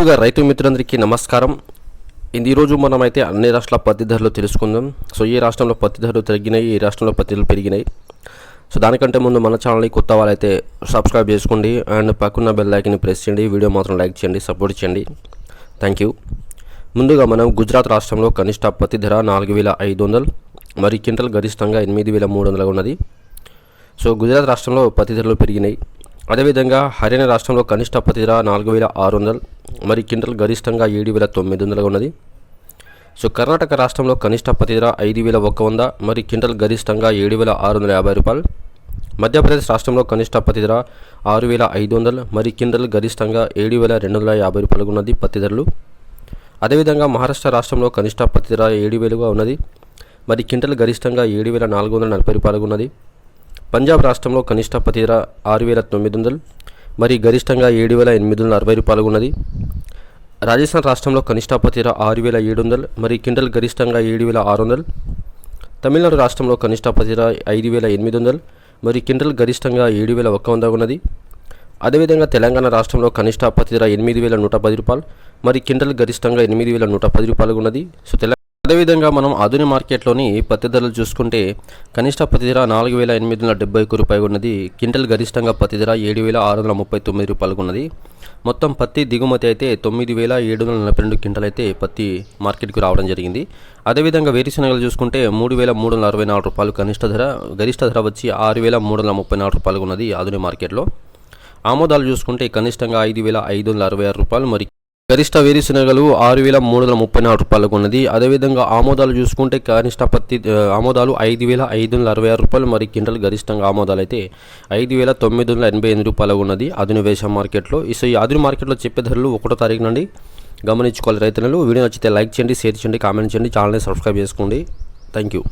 ముందుగా రైతు మిత్రులందరికీ నమస్కారం. ఇది ఈరోజు మనమైతే అన్ని రాష్ట్రాల పత్తి ధరలు తెలుసుకుందాం. సో ఏ రాష్ట్రంలో పత్తి ధరలు తగ్గినాయి ఏ రాష్ట్రంలో పత్తి ధరలు పెరిగినాయి? సో దానికంటే ముందు మన ఛానల్ని కొత్త వాళ్ళైతే సబ్స్క్రైబ్ చేసుకోండి. అండ్ పక్కన బెల్ లైక్ని ప్రెస్ చేయండి. వీడియో మాత్రం లైక్ చేయండి సపోర్ట్ చేయండి. థ్యాంక్ యూ ముందుగా మనం గుజరాత్ రాష్ట్రంలో కనిష్ట పత్తి ధర నాలుగు వేల ఐదు వందలు మరి క్వింటల్ గరిష్టంగా ఎనిమిది వేల మూడు వందలుగా ఉన్నది. సో గుజరాత్ రాష్ట్రంలో పత్తి ధరలు పెరిగినాయి. అదేవిధంగా హర్యానా రాష్ట్రంలో కనిష్ట పత్తి ధర నాలుగు వేల ఆరు వందలు మరి క్వింటల్ గరిష్టంగా ఏడు వేల తొమ్మిది వందలుగా ఉన్నది. సో కర్ణాటక రాష్ట్రంలో కనిష్ట పత్తి ధర ఐదు వేల ఒక్క వంద మరి క్వింటల్ గరిష్టంగా ఏడు వేల ఆరు వందల యాభై రూపాయలు. మధ్యప్రదేశ్ రాష్ట్రంలో కనిష్ట పత్తి ధర ఆరు వేల ఐదు వందలు మరి క్వింటల్ గరిష్టంగా ఏడు వేల రెండు వందల యాభై రూపాయలుగా ఉన్నది పత్తి ధరలు. అదేవిధంగా మహారాష్ట్ర రాష్ట్రంలో కనిష్ట పత్తి ధర ఏడు వేలుగా ఉన్నది మరి క్వింటల్ గరిష్టంగా ఏడు వేల నాలుగు వందల నలభై రూపాయలుగా ఉన్నది. పంజాబ్ రాష్ట్రంలో కనిష్ట పత్తి ధర ఆరు వేల తొమ్మిది వందలు మరి గరిష్టంగా ఏడు వేల ఎనిమిది వందల అరవై రూపాయలు ఉన్నది. రాజస్థాన్ రాష్ట్రంలో కనిష్ట పత్తి ఆరు వేల ఏడు వందలు మరి కిండల్ గరిష్టంగా ఏడు వేల ఆరు వందలు తమిళనాడు రాష్ట్రంలో కనిష్టాపతి ఐదు వేల ఎనిమిది వందలు మరి కిండల్ గరిష్టంగా ఏడు వేల ఒక్క వంద ఉన్నది. అదేవిధంగా తెలంగాణ రాష్ట్రంలో కనిష్టాపతి ఎనిమిది వేల నూట పది రూపాయలు మరి కిండల్ గరిష్టంగా ఎనిమిది వేల నూట పది రూపాయలు ఉన్నది. సో తెలంగాణ అదేవిధంగా మనం ఆధునిక మార్కెట్లోని పత్తి ధరలు చూసుకుంటే కనిష్ట పత్తి ధర నాలుగు వేల ఎనిమిది వందల డెబ్బై ఒక్క రూపాయలు ఉన్నది. క్వింటల్ గరిష్టంగా పత్తి ధర ఏడు వేల ఆరు వందల ముప్పై తొమ్మిది రూపాయలకు ఉన్నది. మొత్తం పత్తి దిగుమతి అయితే తొమ్మిది వేల ఏడు వందల నలభై రెండు క్వింటల్ అయితే పత్తి మార్కెట్కు రావడం జరిగింది. అదేవిధంగా వేరుశనగలు చూసుకుంటే మూడు వేల మూడు వందల అరవై నాలుగు రూపాయలు కనిష్ట ధర గరిష్ట ధర వచ్చి ఆరు వేల మూడు వందల ముప్పై నాలుగు రూపాయలు ఉన్నది ఆధునిక మార్కెట్లో. ఆమోదాలు చూసుకుంటే కనిష్టంగా ఐదు వేల ఐదు వందల అరవై ఆరు రూపాయలు మరి గరిష్ట వేరుశనగలు ఆరు వేల మూడు వందల ముప్పై నాలుగు రూపాయలకు ఉన్నది అదేవిధంగా ఆమోదాలు చూసుకుంటే కనిష్ట పత్తి ఆమోదాలు ఐదు వేల ఐదు వందల అరవై ఆరు రూపాయలు మరి క్వింటల్ గరిష్టంగా ఆమోదాలు అయితే ఐదు వేల తొమ్మిది వందల ఎనభై ఎనిమిది రూపాయలకు ఉన్నది ఆధునిక వేష మార్కెట్లో. సో ఈ ఆధునిక మార్కెట్లో చెప్పే ధరలు ఒకటో తారీఖు నుండి గమనించుకోవాలి రైతులు వీడియో నచ్చితే లైక్ చేయండి షేర్ చేయండి కామెంట్ చేయండి ఛానల్ని సబ్స్క్రైబ్ చేసుకోండి. Thank you.